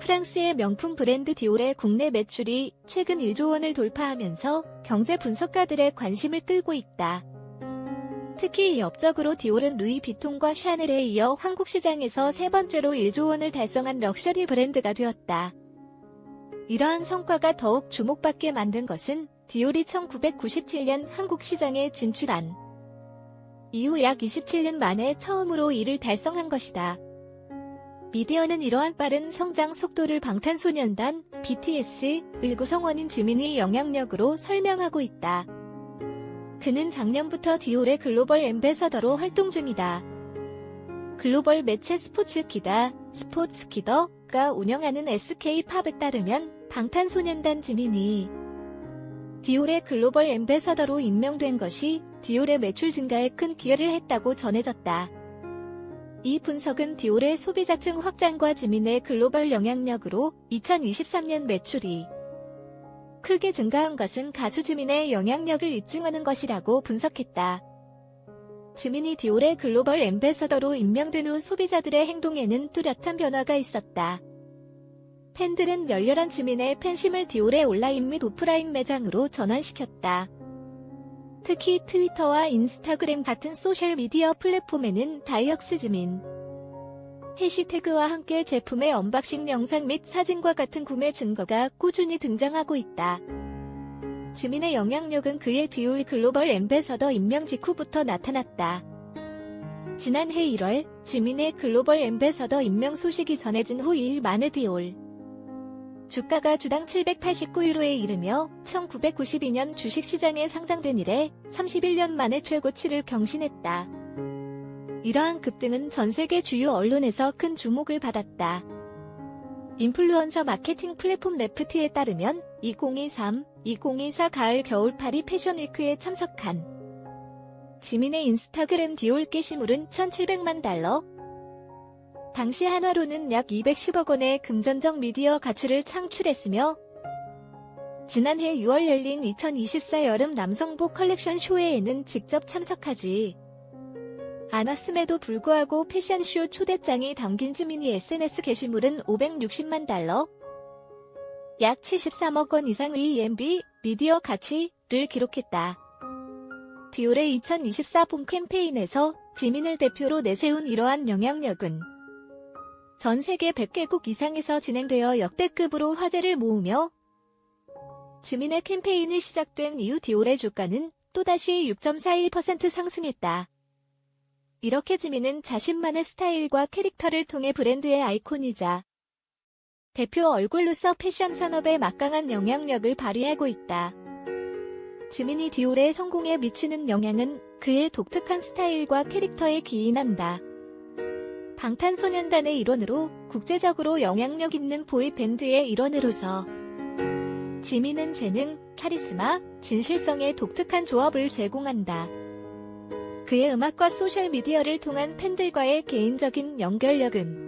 프랑스의 명품 브랜드 디올의 국내 매출이 최근 1조 원을 돌파하면서 경제 분석가들의 관심을 끌고 있다. 특히 업적으로 디올은 루이 비통과 샤넬에 이어 한국 시장에서 세 번째로 1조 원을 달성한 럭셔리 브랜드가 되었다. 이러한 성과가 더욱 주목받게 만든 것은 디올이 1997년 한국 시장에 진출한 이후 약 27년 만에 처음으로 이를 달성한 것이다. 미디어는 이러한 빠른 성장 속도를 방탄소년단 BTS의 구성원인 지민의 영향력으로 설명하고 있다. 그는 작년부터 디올의 글로벌 엠베서더로 활동 중이다. 글로벌 매체 스포츠 기다, 스포츠 기더가 운영하는 SK팝에 따르면 방탄소년단 지민이 디올의 글로벌 엠베서더로 임명된 것이 디올의 매출 증가에 큰 기여를 했다고 전해졌다. 이 분석은 디올의 소비자층 확장과 지민의 글로벌 영향력으로 2023년 매출이 크게 증가한 것은 가수 지민의 영향력을 입증하는 것이라고 분석했다. 지민이 디올의 글로벌 엠베서더로 임명된 후 소비자들의 행동에는 뚜렷한 변화가 있었다. 팬들은 열렬한 지민의 팬심을 디올의 온라인 및 오프라인 매장으로 전환시켰다. 특히 트위터와 인스타그램 같은 소셜미디어 플랫폼에는 다이역스 지민 해시태그와 함께 제품의 언박싱 영상 및 사진과 같은 구매 증거가 꾸준히 등장하고 있다. 지민의 영향력은 그의 디올 글로벌 엠베서더 임명 직후부터 나타났다. 지난해 1월 지민의 글로벌 엠베서더 임명 소식이 전해진 후 2일 만에 디올 주가가 주당 789유로에 이르며 1992년 주식시장에 상장된 이래 31년 만에 최고치를 경신했다. 이러한 급등은 전 세계 주요 언론에서 큰 주목을 받았다. 인플루언서 마케팅 플랫폼 레프트에 따르면 2023, 2024 가을 겨울 파리 패션위크에 참석한 지민의 인스타그램 디올 게시물은 1,700만 달러, 당시 한화로는 약 210억 원의 금전적 미디어 가치를 창출했으며 지난해 6월 열린 2024 여름 남성복 컬렉션 쇼에는 직접 참석하지 않았음에도 불구하고 패션쇼 초대장이 담긴 지민이 SNS 게시물은 560만 달러, 약 73억 원 이상의 EMB 미디어 가치를 기록했다. 디올의 2024봄 캠페인에서 지민을 대표로 내세운 이러한 영향력은 전 세계 100개국 이상에서 진행되어 역대급으로 화제를 모으며 지민의 캠페인이 시작된 이후 디올의 주가는 또다시 6.41% 상승했다. 이렇게 지민은 자신만의 스타일과 캐릭터를 통해 브랜드의 아이콘이자 대표 얼굴로서 패션 산업에 막강한 영향력을 발휘하고 있다. 지민이 디올의 성공에 미치는 영향은 그의 독특한 스타일과 캐릭터에 기인한다. 방탄소년단의 일원으로 국제적으로 영향력 있는 보이 밴드의 일원으로서 지민은 재능, 카리스마, 진실성의 독특한 조합을 제공한다. 그의 음악과 소셜미디어를 통한 팬들과의 개인적인 연결력은